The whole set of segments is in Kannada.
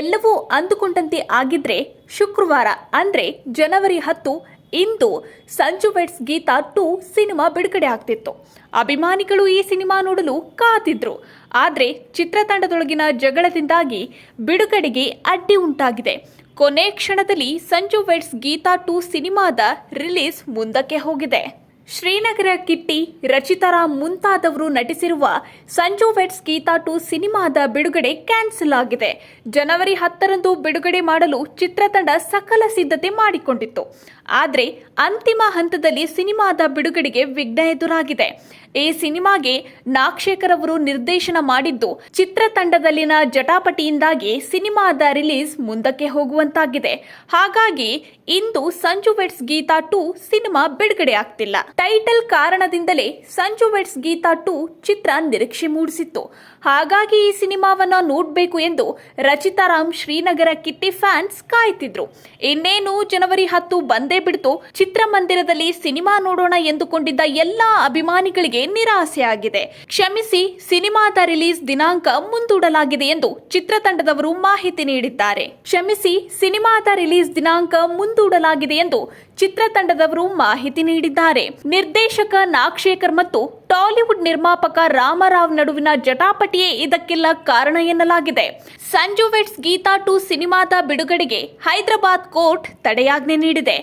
ಎಲ್ಲವೂ ಅಂದುಕೊಂಡಂತೆ ಆಗಿದ್ರೆ ಶುಕ್ರವಾರ, ಅಂದ್ರೆ ಜನವರಿ ಹತ್ತು, ಇಂದು Sanju weds Geetha two cinema ಬಿಡುಗಡೆ ಆಗ್ತಿತ್ತು. ಅಭಿಮಾನಿಗಳು ಈ ಸಿನಿಮಾ ನೋಡಲು ಕಾತಿದ್ರು ಆದರೆ ಚಿತ್ರತಂಡದೊಳಗಿನ ಜಗಳದಿಂದಾಗಿ ಬಿಡುಗಡೆಗೆ ಅಡ್ಡಿ ಉಂಟಾಗಿದೆ. ಕೊನೆ ಕ್ಷಣದಲ್ಲಿ ಸಂಜು ವೆಟ್ಸ್ ಗೀತಾ ಟು ಸಿನಿಮಾದ ರಿಲೀಸ್ ಮುಂದಕ್ಕೆ ಹೋಗಿದೆ. ಶ್ರೀನಗರ ಕಿಟ್ಟಿ ರಚಿತಾರಾಮ್ ಮುಂತಾದವರು ನಟಿಸಿರುವ ಸಂಜು ವೆಟ್ಸ್ ಗೀತಾ ಟು ಸಿನಿಮಾದ ಬಿಡುಗಡೆ ಕ್ಯಾನ್ಸಲ್ ಆಗಿದೆ. ಜನವರಿ ಹತ್ತರಂದು ಬಿಡುಗಡೆ ಮಾಡಲು ಚಿತ್ರತಂಡ ಸಕಲ ಸಿದ್ಧತೆ ಮಾಡಿಕೊಂಡಿತ್ತು. ಆದರೆ ಅಂತಿಮ ಹಂತದಲ್ಲಿ ಸಿನಿಮಾದ ಬಿಡುಗಡೆಗೆ ವಿಘ್ನ ಎದುರಾಗಿದೆ. ಈ ಸಿನಿಮಾಗೆ ನಾಗಶೇಖರ್ ಅವರು ನಿರ್ದೇಶನ ಮಾಡಿದ್ದು ಚಿತ್ರತಂಡದಲ್ಲಿನ ಜಟಾಪಟಿಯಿಂದಾಗಿ ಸಿನಿಮಾದ ರಿಲೀಸ್ ಮುಂದಕ್ಕೆ ಹೋಗುವಂತಾಗಿದೆ. ಹಾಗಾಗಿ ಇಂದು Sanju weds Geetha two cinema ಬಿಡುಗಡೆ ಆಗ್ತಿಲ್ಲ. ಟೈಟಲ್ ಕಾರಣದಿಂದಲೇ ಸಂಜು ವೆಟ್ಸ್ ಗೀತಾ ಟು ಚಿತ್ರ ನಿರೀಕ್ಷೆ ಮೂಡಿಸಿತ್ತು. ಹಾಗಾಗಿ ಈ ಸಿನಿಮಾವನ್ನ ನೋಡಬೇಕು ಎಂದು ರಚಿತಾ ರಾಮ್ ಶ್ರೀನಗರ ಕಿಟ್ಟಿ ಫ್ಯಾನ್ಸ್ ಕಾಯ್ತಿದ್ರು. ಇನ್ನೇನು ಜನವರಿ ಹತ್ತು ಬಂದೇ ಬಿಡ್ತು, ಚಿತ್ರಮಂದಿರದಲ್ಲಿ ಸಿನಿಮಾ ನೋಡೋಣ ಎಂದುಕೊಂಡಿದ್ದ ಎಲ್ಲಾ ಅಭಿಮಾನಿಗಳಿಗೆ ನಿರಾಸೆಯಾಗಿದೆ ಕ್ಷಮಿಸಿ, ಸಿನಿಮಾದ ರಿಲೀಸ್ ದಿನಾಂಕ ಮುಂದೂಡಲಾಗಿದೆ ಎಂದು ಚಿತ್ರತಂಡದವರು ಮಾಹಿತಿ ನೀಡಿದ್ದಾರೆ. ಕ್ಷಮಿಸಿ, ಸಿನಿಮಾದ ರಿಲೀಸ್ ದಿನಾಂಕ ಮುಂದೂಡಲಾಗಿದೆ ಎಂದು ಚಿತ್ರತಂಡದವರು ಮಾಹಿತಿ ನೀಡಿದ್ದಾರೆ. ನಿರ್ದೇಶಕ ನಾಗಶೇಖರ್ ಮತ್ತು ಟಾಲಿವುಡ್ ನಿರ್ಮಾಪಕ ರಾಮರಾವ್ ನಡುವಿನ ಜಟಾಪಟಿಯೇ ಇದಕ್ಕೆಲ್ಲ ಕಾರಣ ಎನ್ನಲಾಗಿದೆ. ಸಂಜು ವೆಟ್ಸ್ ಗೀತಾ ಟು ಸಿನಿಮಾದ ಬಿಡುಗಡೆಗೆ ಹೈದರಾಬಾದ್ ಕೋರ್ಟ್ ತಡೆಯಾಜ್ಞೆ ನೀಡಿದೆ.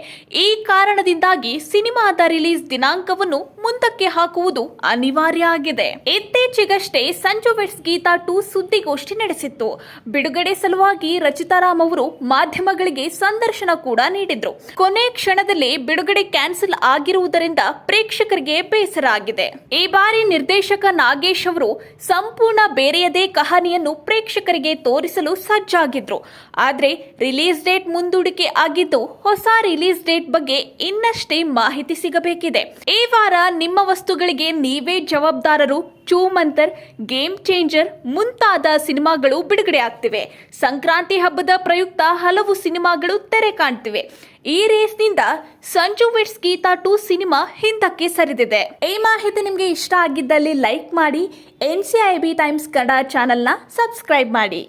ಈ ಕಾರಣದಿಂದಾಗಿ ಸಿನಿಮಾದ ರಿಲೀಸ್ ದಿನಾಂಕವನ್ನು ಮುಂದಕ್ಕೆ ಹಾಕುವುದು ಅನಿವಾರ್ಯ ಆಗಿದೆ. ಇತ್ತೀಚೆಗಷ್ಟೇ ಸಂಜು ವೆಟ್ಸ್ ಗೀತಾ ಟು ಸುದ್ದಿಗೋಷ್ಠಿ ನಡೆಸಿತ್ತು. ಬಿಡುಗಡೆ ಸಲುವಾಗಿ ರಚಿತಾರಾಮ್ ಅವರು ಮಾಧ್ಯಮಗಳಿಗೆ ಸಂದರ್ಶನ ಕೂಡ ನೀಡಿದ್ರು. ಕೊನೆ ಕ್ಷಣದಲ್ಲಿ ಬಿಡುಗಡೆ ಕ್ಯಾನ್ಸಲ್ ಆಗಿರುವುದರಿಂದ ಪ್ರೇಕ್ಷಕರಿಗೆ ಬೇಸರ ಆಗಿದೆ. ಬಾರಿ ನಿರ್ದೇಶಕ ನಾಗೇಶ್ ಅವರು ಸಂಪೂರ್ಣ ಬೇರೆಯದೇ ಕಹಾನಿಯನ್ನು ಪ್ರೇಕ್ಷಕರಿಗೆ ತೋರಿಸಲು ಸಜ್ಜಾಗಿದ್ರು. ಆದರೆ ರಿಲೀಸ್ ಡೇಟ್ ಮುಂದೂಡಿಕೆ ಆಗಿದ್ದು ಹೊಸ ರಿಲೀಸ್ ಡೇಟ್ ಬಗ್ಗೆ ಇನ್ನಷ್ಟೇ ಮಾಹಿತಿ ಸಿಗಬೇಕಿದೆ. ಈ ವಾರ ನಿಮ್ಮ ವಸ್ತುಗಳಿಗೆ ನೀವೇ ಜವಾಬ್ದಾರರು ಚೂಮಂತರ್ ಗೇಮ್ ಚೇಂಜರ್ ಮುಂತಾದ ಸಿನಿಮಾಗಳು ಬಿಡುಗಡೆ ಆಗ್ತಿವೆ ಸಂಕ್ರಾಂತಿ ಹಬ್ಬದ ಪ್ರಯುಕ್ತ ಹಲವು ಸಿನಿಮಾಗಳು ತೆರೆ ಕಾಣ್ತಿವೆ. ಈ ರೇಸ್ನಿಂದ Sanju weds Geetha two cinema ಹಿಂದಕ್ಕೆ ಸರಿದಿದೆ. ಈ ಮಾಹಿತಿ ನಿಮಗೆ ಇಷ್ಟ ಆಗಿದ್ದಲ್ಲಿ ಲೈಕ್ ಮಾಡಿ, N C I B Times Kannada ಚಾನೆಲ್ನ ಸಬ್ಸ್ಕ್ರೈಬ್ ಮಾಡಿ.